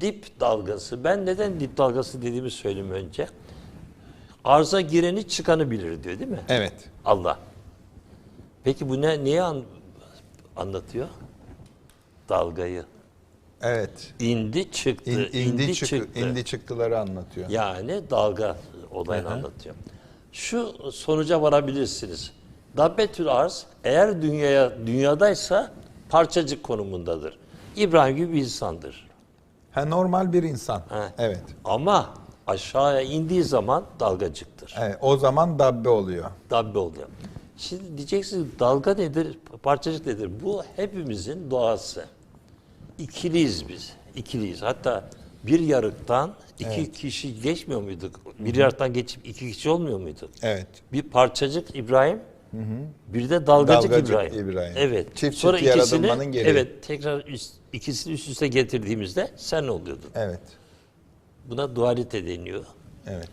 dip dalgası. Ben neden dip dalgası dediğimi söyleyeyim önce. Arza gireni çıkanı bilir diyor değil mi? Evet. Allah. Peki bu ne niye an- anlatıyor? Dalgayı. Evet. İndi çıktı, İn, indi, indi, çıktı, çıktı. indi çıktıları anlatıyor. Yani dalga olayını anlatıyor. Şu sonuca varabilirsiniz. Dabbetül arz eğer dünyaya dünyadaysa parçacık konumundadır. İbrahim gibi bir insandır. Ha normal bir insan. Ha. Evet. Ama aşağıya indiği zaman dalgacıktır. evet. O zaman dabbe oluyor. Dabbe oluyor. Şimdi diyeceksiniz dalga nedir, parçacık nedir? Bu hepimizin doğası. İkiliyiz biz, ikiliyiz. Hatta bir yarıktan iki kişi geçmiyor muyduk? Bir yarıktan geçip iki kişi olmuyor muyduk? Evet. Bir parçacık İbrahim, bir de dalgacık, Dalgacık İbrahim. İbrahim. Evet. Çift çift Sonra ikisini, yaratılmanın gereği. evet tekrar üst, ikisini üst üste getirdiğimizde sen oluyordun. Evet. Buna dualite deniyor. Evet.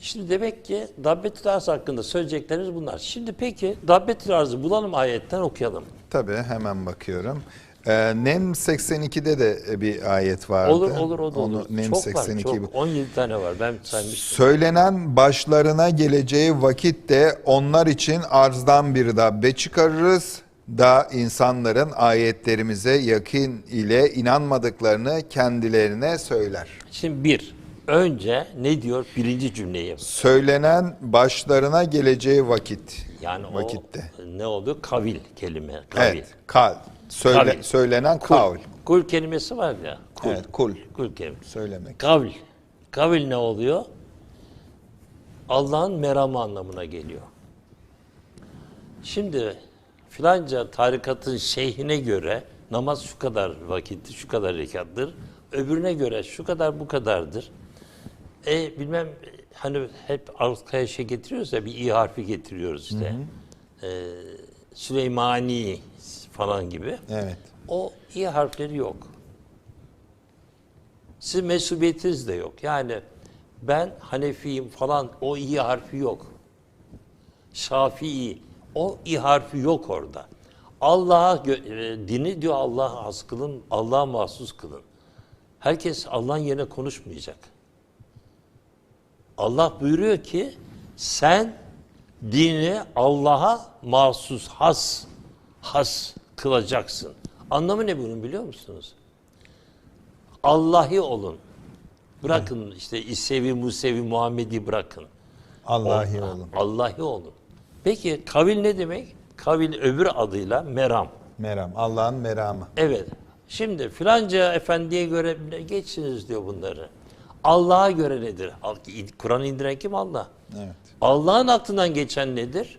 Şimdi demek ki Dabbetül Arz hakkında söyleyeceklerimiz bunlar. Şimdi peki Dabbetül Arz'ı bulalım ayetten okuyalım. Tabii hemen bakıyorum. Ee, Nem 82'de de bir ayet vardı. Olur olur o da Onu olur. Nem çok 82 var çok. 17 tane var ben saymıştım. Söylenen başlarına geleceği vakitte onlar için arzdan bir dabbe çıkarırız da insanların ayetlerimize yakın ile inanmadıklarını kendilerine söyler. Şimdi bir, önce ne diyor birinci cümleyi? Söylenen başlarına geleceği vakit. Yani vakitte. o ne oluyor? Kavil kelime. Kavil. Evet, kal. Söyle, Kavil. söylenen kavl. Kul kelimesi var ya. Kul. Evet, kul. Kul kelimesi. Söylemek. Kavil. Kavil ne oluyor? Allah'ın meramı anlamına geliyor. Şimdi filanca tarikatın şeyhine göre namaz şu kadar vakitti, şu kadar rekattır. Öbürüne göre şu kadar bu kadardır. E bilmem hani hep arkaya şey getiriyoruz ya bir i harfi getiriyoruz işte. E, Süleymani falan gibi. Evet. O i harfleri yok. Sizin mensubiyetiniz de yok. Yani ben Hanefiyim falan o i harfi yok. Şafii o i harfi yok orada. Allah'a e, dini diyor Allah'a has kılın, Allah'a mahsus kılın. Herkes Allah'ın yerine konuşmayacak. Allah buyuruyor ki sen dini Allah'a mahsus, has, has kılacaksın. Anlamı ne bunun biliyor musunuz? Allahi olun. Bırakın işte İsevi, Musevi, Muhammedi bırakın. Allahi Ol- olun. Allahi olun. Peki kavil ne demek? Kavil öbür adıyla meram. Meram. Allah'ın meramı. Evet. Şimdi filanca efendiye göre geçsiniz diyor bunları. Allah'a göre nedir? Kur'an indiren kim? Allah. Evet. Allah'ın aklından geçen nedir?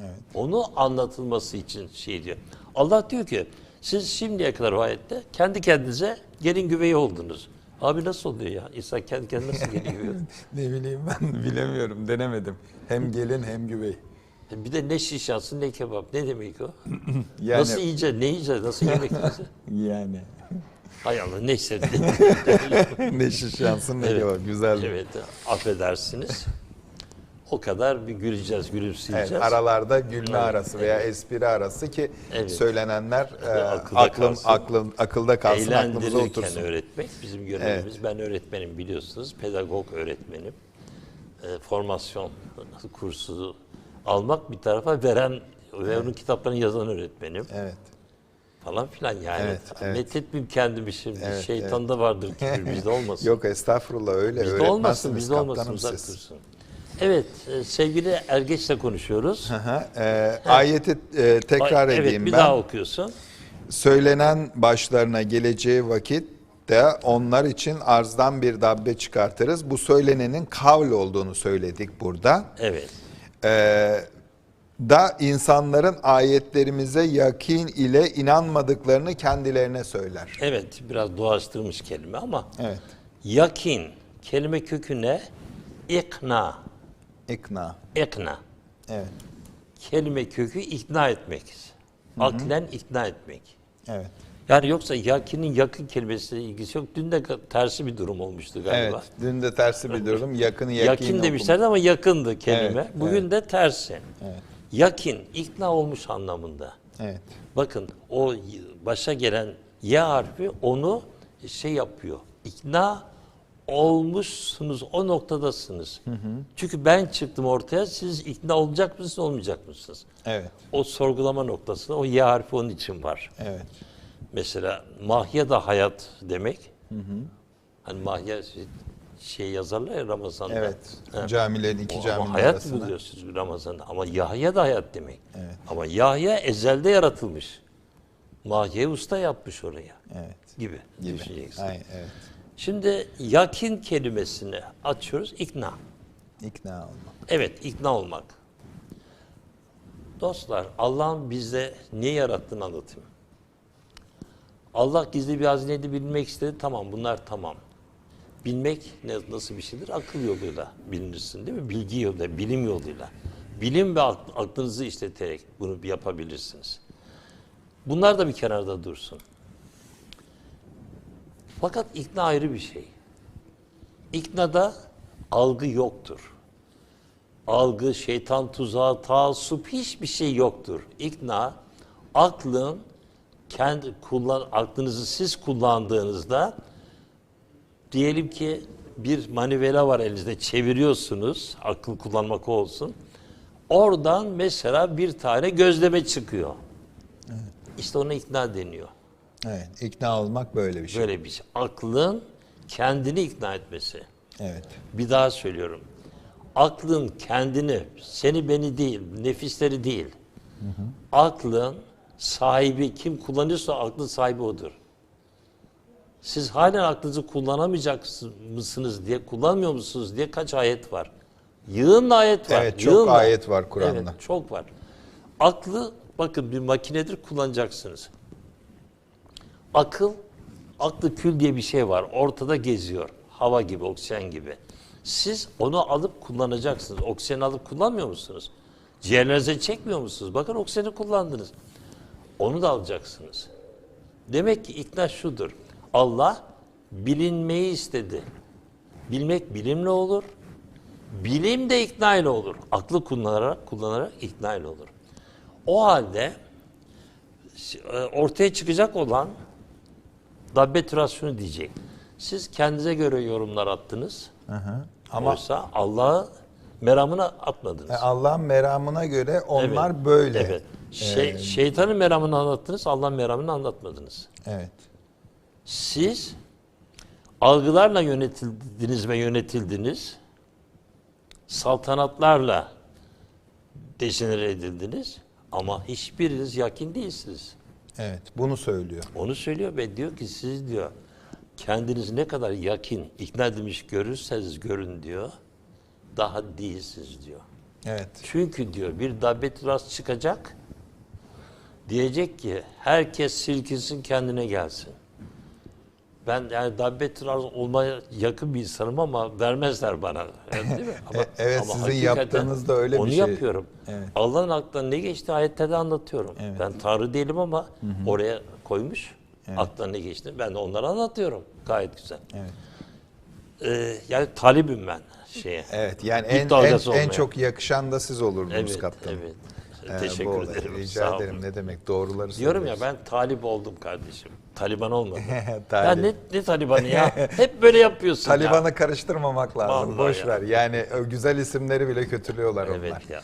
Evet. Onu anlatılması için şey diyor. Allah diyor ki siz şimdiye kadar o ayette kendi kendinize gelin güveyi oldunuz. Abi nasıl oluyor ya? İnsan kendi kendine nasıl gelin güveyi? Ne bileyim ben bilemiyorum. Denemedim. Hem gelin hem güvey. Bir de ne şişası ne kebap. Ne demek o? Yani Nasıl yiyeceğiz? Ne yiyeceğiz? Nasıl yemek yiyeceğiz? yani. Hay Allah ne şiş yansın ne Evet. kebap. Güzel. evet affedersiniz. O kadar bir güleceğiz, Evet, gülümseyeceğiz. aralarda gülme arası veya espri arası ki Evet. söylenenler e, akılda aklım kalsın. aklım akılda kalsın, aklımıza otursun. öğretmek bizim görevimiz. Ben öğretmenim biliyorsunuz. Pedagog öğretmenim. E, formasyon kursu almak bir tarafa veren ve onun kitaplarını yazan öğretmenim Evet. falan filan yani. Evet, evet. Methetmeyeyim kendimi şimdi. Evet, Şeytanda vardır kibir bizde olmasın. Yok estağfurullah öyle bizde olmasın, bizde olmasın uzak siz. dursun. Evet, e, sevgili Ergeç'le konuşuyoruz. Hı hı. E, ayeti e, tekrar Ay, edeyim evet, bir ben. daha okuyorsun. Söylenen başlarına geleceği vakit de onlar için arzdan bir dabbe çıkartırız. Bu söylenenin kavl olduğunu söyledik burada. Evet. Ee, da insanların ayetlerimize yakin ile inanmadıklarını kendilerine söyler. Evet, biraz doğaçtırmış kelime ama Evet. yakin kelime kökü ne? İkna. İkna. İkna. Evet. Kelime kökü ikna etmek. Aklen ikna etmek. Evet. Yani yoksa yakinin yakın kelimesiyle ilgisi yok. Dün de tersi bir durum olmuştu galiba. Evet. Dün de tersi bir durum. Yakını yakin, Yakin demişlerdi ama yakındı kelime. Evet, Bugün de tersi. Yakin, ikna olmuş anlamında. Evet. Bakın o başa gelen Y harfi onu şey yapıyor. İkna olmuşsunuz, o noktadasınız. Çünkü ben çıktım ortaya, siz ikna olacak mısınız, olmayacak mısınız? Evet. O sorgulama noktasında o Y harfi onun için var. Evet. Mesela mahya da hayat demek. Hani mahya şey, şey yazarlar ya Ramazan'da. Evet. Ha. Camilerin iki O caminin hayat arasında. buluyorsunuz Ramazan'da. Ama Yahya da hayat demek. Evet. Ama Yahya ezelde yaratılmış. Mahya usta yapmış oraya Evet. gibi, Gibi. düşüneceksin. Aynen, evet. Şimdi yakin kelimesini açıyoruz ikna. İkna olmak. Evet ikna olmak. Dostlar Allah'ın bize niye yarattığını anlatayım. Allah gizli bir hazineydi bilmek istedi. Tamam bunlar tamam. Bilmek ne, nasıl bir şeydir? Akıl yoluyla bilinirsin değil mi? Bilgi yoluyla, bilim yoluyla. Bilim ve ak- aklınızı işleterek bunu yapabilirsiniz. Bunlar da bir kenarda dursun. Fakat ikna ayrı bir şey. İknada algı yoktur. Algı, şeytan tuzağı, taassup hiçbir şey yoktur. İkna, aklın kendi kullan aklınızı siz kullandığınızda diyelim ki bir manivela var elinizde çeviriyorsunuz. Akıl kullanmak olsun. Oradan mesela bir tane gözleme çıkıyor. İşte ona ikna deniyor. Evet. İkna olmak böyle bir şey. Böyle bir şey. Aklın kendini ikna etmesi. Evet. Bir daha söylüyorum. Aklın kendini, seni beni değil, nefisleri değil. Aklın sahibi kim kullanıyorsa aklın sahibi odur. Siz halen aklınızı kullanamayacak mısınız diye, kullanmıyor musunuz diye kaç ayet var. Yığınla ayet var. Evet, çok yığınla. ayet var Kur'an'da. Evet, çok var. Aklı bakın bir makinedir kullanacaksınız. Akıl, aklı kül diye bir şey var. Ortada geziyor. Hava gibi, oksijen gibi. Siz onu alıp kullanacaksınız. Oksijeni alıp kullanmıyor musunuz? Ciğerlerinize çekmiyor musunuz? Bakın oksijeni kullandınız. Onu da alacaksınız. Demek ki ikna şudur. Allah bilinmeyi istedi. Bilmek bilimle olur. Bilim de ikna ile olur. Aklı kullanarak, kullanarak ikna ile olur. O halde e, ortaya çıkacak olan dabbe türasyonu diyecek. Siz kendinize göre yorumlar attınız. Hı hı. Ama Oysa Allah'ı meramına atmadınız. e, Allah'ın meramına göre onlar Evet, böyle. Evet. Şey, şeytanın meramını anlattınız, Allah'ın meramını anlatmadınız. Evet. Siz algılarla yönetildiniz ve yönetildiniz. Saltanatlarla dejenere edildiniz. Ama hiçbiriniz yakin değilsiniz. Evet. Bunu söylüyor. Onu söylüyor ve diyor ki siz diyor kendiniz ne kadar yakin, ikna edilmiş görürseniz görün diyor. Daha değilsiniz diyor. Evet. Çünkü diyor bir dabbet rast çıkacak. Diyecek ki herkes silkinsin kendine gelsin. Ben yani dabbet rast olmaya yakın bir insanım ama vermezler bana. Yani değil mi? Ama, E- evet, sizin hakikaten yaptığınız da öyle bir onu şey. yapıyorum. Evet. Allah'ın aklına ne geçti ayetlerde anlatıyorum. Evet. Ben Tanrı değilim ama oraya koymuş. Aklına ne geçti ben de onları anlatıyorum. Gayet güzel. Evet. Ee, yani talibim ben şeye. Evet. Yani en, en, en çok yakışan da siz olurdunuz Evet, kaptanım. evet. Ee, Teşekkür bu- ederim. Rica Sağ ederim. olun. Ne demek? Doğruları Diyorum ya ben talip oldum kardeşim. Taliban olmadım. ya Talip. ne, ne Taliban'ı ya? Hep böyle yapıyorsun ya. Taliban'ı karıştırmamak lazım. Vallahi Boş ya. ver. Yani o güzel isimleri bile kötülüyorlar onlar. Evet ya.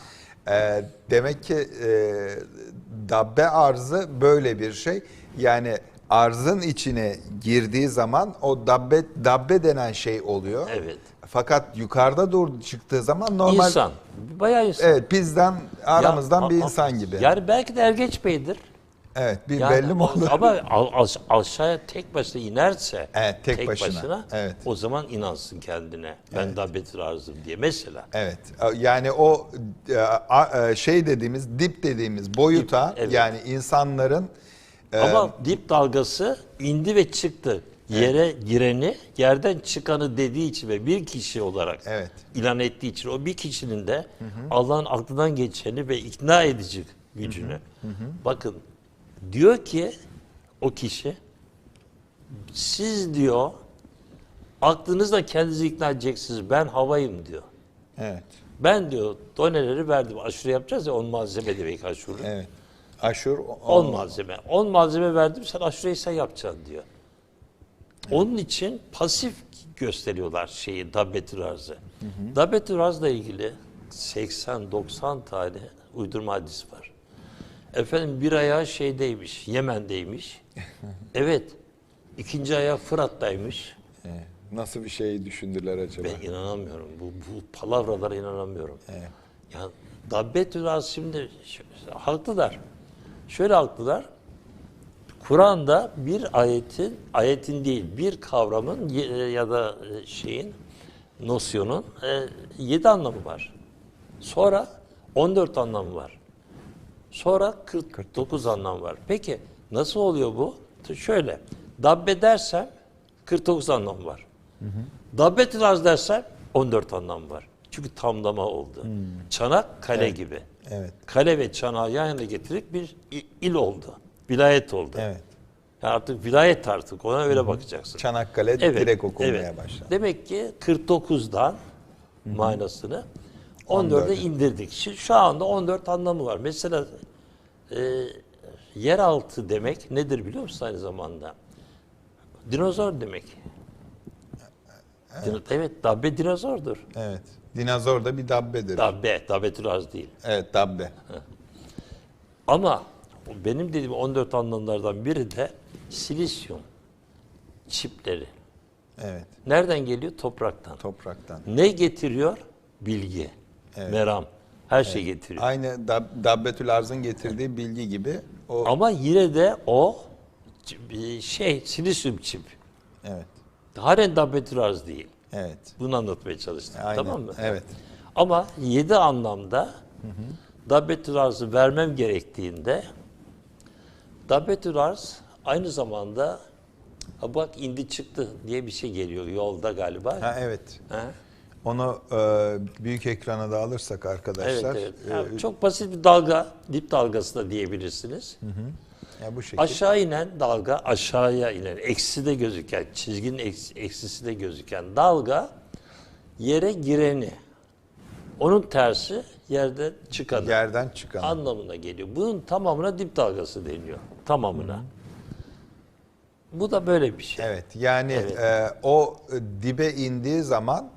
Ee, demek ki e, dabbe arzı böyle bir şey. Yani arzın içine girdiği zaman o dabbe dabbe denen şey oluyor. Evet. Fakat yukarıda doğru çıktığı zaman normal İnsan. Bayağı insan. Evet bizden aramızdan Ya, bir insan gibi. Yani belki de Ergeç Bey'dir. evet bir Yani belli mi olur? Ama aşağıya tek başına inerse Evet, tek başına. Evet. o zaman inansın kendine. Ben daha beter arzım diye mesela. Evet. Yani o e, e, şey dediğimiz dip dediğimiz boyuta Dip, evet. yani insanların e, Ama dip dalgası indi ve çıktı. Yere gireni, yerden çıkanı dediği için ve bir kişi olarak Evet. ilan ettiği için o bir kişinin de Allah'ın aklından geçeni ve ikna edici gücünü. Bakın diyor ki o kişi siz diyor aklınızla kendinizi ikna edeceksiniz. Ben havayım diyor. evet. Ben diyor doneleri verdim. Aşure yapacağız ya 10 malzeme demek aşure. Evet. Aşur o- 10 malzeme. 10 malzeme verdim sen aşureyi sen yapacaksın diyor. Onun için pasif gösteriyorlar şeyi dabbetül arzı. Dabbetül arzla ilgili 80-90 tane uydurma hadis var. Efendim bir ayağı şeydeymiş, Yemen'deymiş. evet. İkinci ayağı Fırat'taymış. Evet. Nasıl bir şey düşündüler acaba? Ben inanamıyorum. Bu, bu palavralara inanamıyorum. Ya Dabbetül şimdi haklılar. Şöyle haklılar. Kur'an'da bir ayetin, ayetin değil bir kavramın ye- ya da e, şeyin, nosyonun e, yedi anlamı var. Sonra 14 anlamı var. Sonra 49 anlam var. Peki nasıl oluyor bu? Şöyle, dabbe dersem 49 anlam var. Dabbetül arz dersem 14 anlam var. Çünkü tamlama oldu. Çanak kale gibi. Evet. Kale ve çanağı yan yana getirip bir il oldu. Vilayet oldu. Evet. Yani artık vilayet artık ona öyle bakacaksın. Çanakkale direkt okunmaya başladı. Demek ki 49'dan manasını 14'e 14'e. indirdik. Şu, şu anda 14 anlamı var. Mesela e, yeraltı demek nedir biliyor musun aynı zamanda? Dinozor demek. Evet, evet dabbe dinozordur. Evet. Dinozor da bir dabbedir. Dabbe, arz değil. evet dabbe. Ama benim dediğim 14 anlamlardan biri de silisyum çipleri. Evet. Nereden geliyor? Topraktan. Topraktan. Ne getiriyor? Bilgi, meram, her şey getiriyor. Aynı dab- Dabbetül Arz'ın getirdiği bilgi gibi o Ama yine de o şey, silisyum çip. evet. Haren dabbetül arz değil. Evet. Bunu anlatmaya çalıştım. Aynen. Tamam mı? Evet. Ama yedi anlamda dabbetül arzı vermem gerektiğinde dabbetül arz aynı zamanda ha bak indi çıktı diye bir şey geliyor yolda galiba. Ha evet. Ha? Onu e, büyük ekrana da alırsak Evet, arkadaşlar. evet. e, Ya çok basit bir dalga, dip dalgası da diyebilirsiniz. ya bu şekilde. Aşağı inen dalga, aşağıya inen, eksi de gözüken, çizginin eksi, eksisi de gözüken dalga yere gireni. Onun tersi yerden çıkanı Yerden çıkan. anlamına geliyor. Bunun tamamına dip dalgası deniyor. Tamamına. Bu da böyle bir şey. Evet. Yani e, o dibe indiği zaman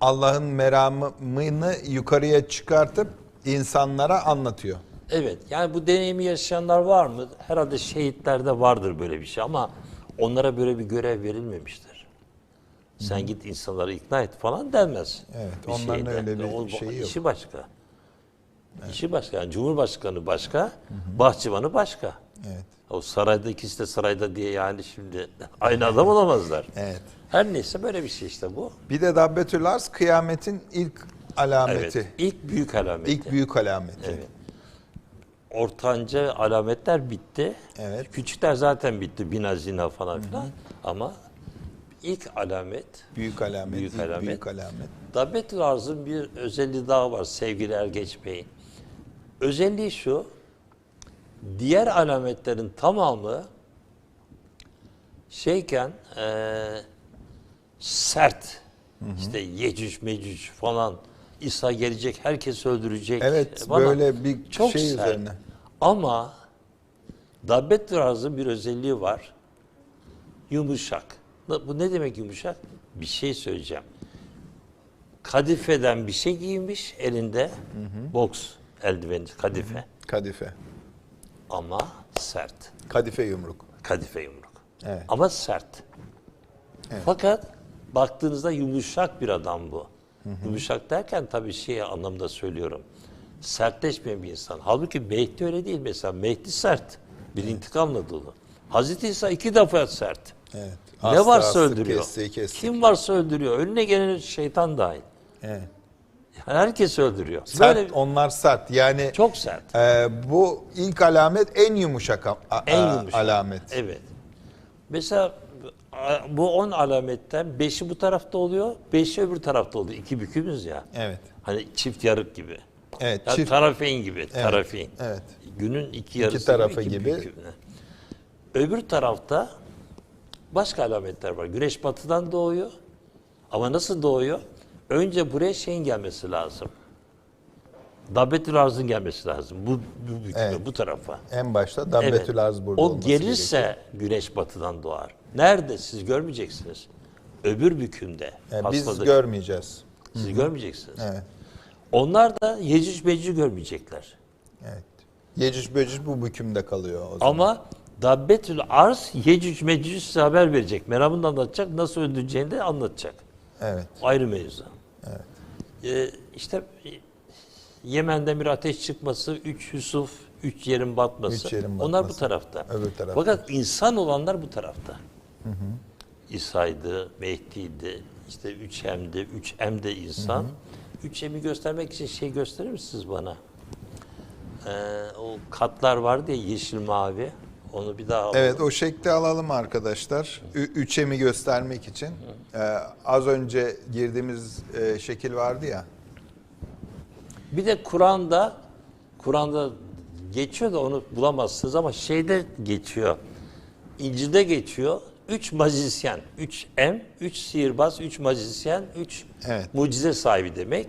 Allah'ın meramını yukarıya çıkartıp insanlara anlatıyor. Evet. Yani bu deneyimi yaşayanlar var mı? Herhalde şehitlerde vardır böyle bir şey ama onlara böyle bir görev verilmemiştir. Sen git insanları ikna et falan denmez. Evet, Bir onların şeyde. öyle bir O- şeyi yok. İşi başka. İşi başka. Yani Cumhurbaşkanı başka, bahçıvanı başka. Evet. O sarayda ikisi de sarayda diye yani şimdi aynı adam olamazlar. Evet. Her neyse böyle bir şey işte bu. Bir de Dabbetül Arz kıyametin ilk alameti. Evet. İlk büyük alameti. İlk büyük alameti. Evet. Ortanca alametler bitti. Evet. Küçükler zaten bitti. Bina zina falan filan. Ama ilk alamet Büyük alamet. Büyük alamet. Büyük alamet. Dabbetül Arz'ın bir özelliği daha var sevgili Ergeç Bey. Özelliği şu, diğer alametlerin tamamı şeyken eee, sert, işte Yecüc Mecüc falan, İsa gelecek, herkes öldürecek. Evet, falan. böyle bir Çok şey sert. üzerine. Ama Dabbetül Arz'ın bir özelliği var. Yumuşak. Bu ne demek yumuşak? Bir şey söyleyeceğim. Kadifeden bir şey giymiş elinde. Boks eldiveni, kadife. Kadife. Ama sert. Kadife yumruk. Kadife yumruk. Evet. Ama sert. Fakat baktığınızda yumuşak bir adam bu. Yumuşak derken tabii şey anlamda söylüyorum. Sertleşmeyen bir insan. Halbuki Mehdi öyle değil mesela. Mehdi sert. Bir intikamla dolu. Hazreti İsa iki defa sert. Evet. Ne Astı, varsa öldürüyor. kesti, kesti. Kim varsa öldürüyor. Önüne gelen şeytan dahil. Evet. Yani herkes öldürüyor. Sert, Böyle onlar sert. Yani çok sert. e, bu ilk alamet en yumuşak a- a- En yumuşak. alamet. Evet. Mesela bu 10 alametten 5'i bu tarafta oluyor, 5'i öbür tarafta oluyor. İki bükümüz ya. Evet. Hani çift yarık gibi. Evet, Ya çift- Tarafeyn gibi, tarafeyn. evet. Günün iki yarısı tarafı iki gibi. bükümüne. Öbür tarafta başka alametler var. Güneş batıdan doğuyor. Ama nasıl doğuyor? Önce buraya şeyin gelmesi lazım. Dabbetül Arz'ın gelmesi lazım. Bu, bu, Evet. bu tarafa. En başta Dabbetül Arz burada O gelirse güneş batıdan doğar. Nerede siz görmeyeceksiniz. Öbür bükümde. Yani biz hastalık. görmeyeceğiz. Siz görmeyeceksiniz. Evet. Onlar da Yecüc Mecüc'ü görmeyecekler. Evet. Yecüc Böcüc bu bükümde kalıyor o zaman. Ama Dabbetül Arz Yecüc Mecüc size haber verecek. Meramını da anlatacak. Nasıl öldüreceğini de anlatacak. Evet. Ayrı mevzu. Evet. Ee, işte e, Yemen'de bir ateş çıkması, üç Yusuf, üç yerin batması. Üç yerin Onlar bu batması. tarafta. Öbür tarafta. Fakat insan olanlar bu tarafta. İsa'ydı, Mehdi'ydi, işte üç Hem'di, üç M de insan. Üç Hem'i göstermek için şey gösterir misiniz bana? Ee, o katlar vardı ya yeşil mavi. Onu bir daha alalım. Evet o şekli alalım arkadaşlar. Ü- Üçemi göstermek için. Ee, az önce girdiğimiz e, şekil vardı ya. Bir de Kur'an'da Kur'an'da geçiyor da onu bulamazsınız ama şeyde geçiyor. İncil'de geçiyor. Üç magizyen, üç em, üç sihirbaz, üç magizyen, üç Evet. mucize sahibi demek.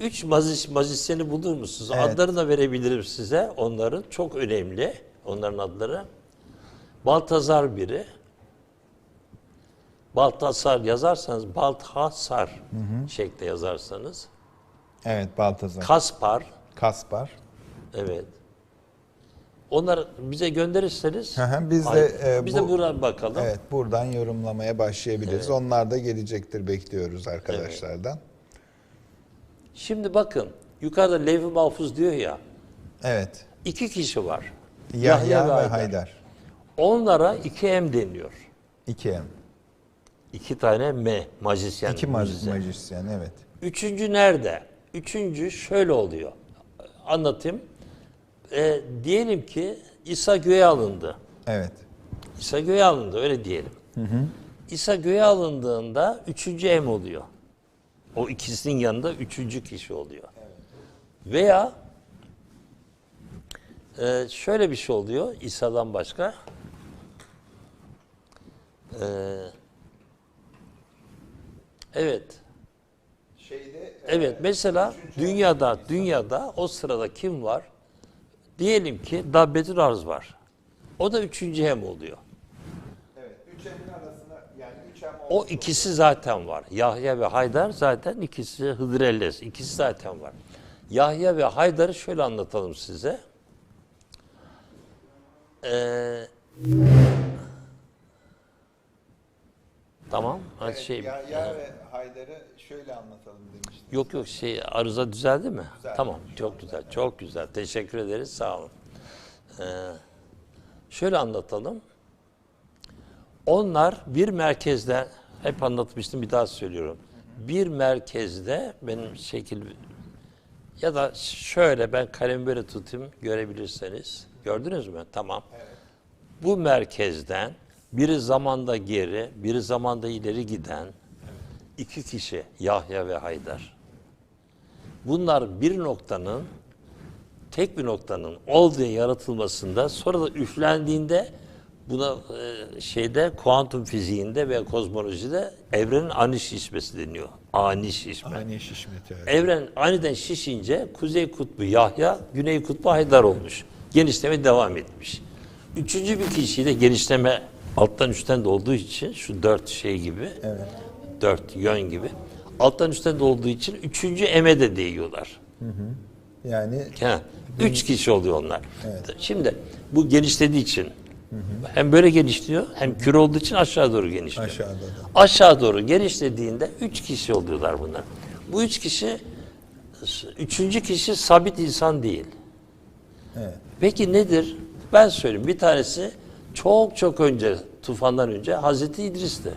Üç maziz, mazisyeni bulur musunuz? Adlarını da verebilirim size onların. Çok önemli onların adları. Baltazar biri. Baltasar yazarsanız, Balthasar şekli yazarsanız. Evet Baltazar. Kaspar, Kaspar. evet. Onları bize gönderirseniz Hı hı, biz de, Ay, e, biz bu- de buradan bakalım. Evet buradan yorumlamaya başlayabiliriz. Onlar da gelecektir bekliyoruz arkadaşlardan. Şimdi bakın yukarıda Levh-i Mahfuz diyor ya Evet. iki kişi var. Yahya, ve Haydar. Onlara iki M deniyor. İki em. İki tane M majisyen. İki mucize. maj- majisyen evet. Üçüncü nerede? Üçüncü şöyle oluyor. Anlatayım. Ee, diyelim ki İsa göğe alındı. Evet. İsa göğe alındı öyle diyelim. İsa göğe alındığında üçüncü em oluyor. O ikisinin yanında üçüncü kişi oluyor. Veya e, şöyle bir şey oluyor İsa'dan başka. E, evet. Şeyde Evet mesela dünyada dünyada o sırada kim var? Diyelim ki Dabbetül Arz var. O da üçüncü hem oluyor. evet. Üç emin arasında yani üç em O ikisi zaten var. Yahya ve Haydar zaten ikisi Hıdrellez. ikisi zaten var. Yahya ve Haydar'ı şöyle anlatalım size. Ee, tamam. Hadi şey, Yahya ve Haydar'ı şöyle anlatalım demiştim. Yok yok şey arıza düzeldi mi? Düzeldi. Tamam çok güzel çok güzel teşekkür ederiz sağ olun. Ee, şöyle anlatalım. Onlar bir merkezde hep anlatmıştım bir daha söylüyorum. Bir merkezde benim şekil ya da şöyle ben kalemi böyle tutayım görebilirseniz. Gördünüz mü? Tamam. Bu merkezden biri zamanda geri, biri zamanda ileri giden iki kişi Yahya ve Haydar. Bunlar bir noktanın tek bir noktanın olduğu yaratılmasında sonra da üflendiğinde buna e, şeyde kuantum fiziğinde ve kozmolojide evrenin ani şişmesi deniyor. Ani şişme. Aynı şişmeti. evet. Evren aniden şişince kuzey kutbu Yahya, güney kutbu Haydar olmuş. Genişleme devam etmiş. Üçüncü bir kişiyi de genişleme alttan üstten de olduğu için şu dört şey gibi, dört yön gibi. Alttan üstten de olduğu için üçüncü eme de değiyorlar. Yani Ha, üç kişi oluyor onlar. Şimdi bu genişlediği için hem böyle genişliyor hem küre olduğu için aşağı doğru genişliyor. Aşağıda da. Aşağı doğru genişlediğinde üç kişi oluyorlar bunlar. Bu üç kişi, üçüncü kişi sabit insan değil. Evet. Peki nedir? Ben söyleyeyim. Bir tanesi çok çok önce, tufandan önce Hazreti İdris'ti.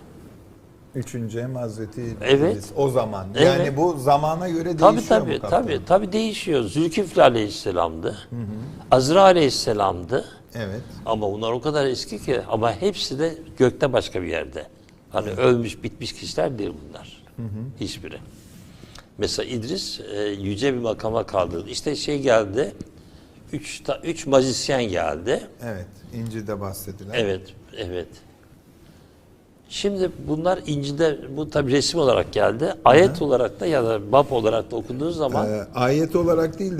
Üçüncü em Hazreti Evet. İdris o zaman. Evet. Yani bu zamana göre Tabii değişiyor tabii mu kaptan? tabii tabii değişiyor. Zülkifli Aleyhisselam'dı. Azra Aleyhisselam'dı. Evet. Ama bunlar o kadar eski ki ama hepsi de gökte başka bir yerde. Hani ölmüş bitmiş kişiler değil bunlar. Hiçbiri. Mesela İdris e, yüce bir makama kaldırdı. İşte şey geldi. Üç, ta, üç majisyen geldi. Evet. İncil'de bahsedilen. Evet, evet. Şimdi bunlar İncil'de bu tabi resim olarak geldi. Ayet olarak da ya da bab olarak da okunduğu zaman Ee, ayet olarak değil de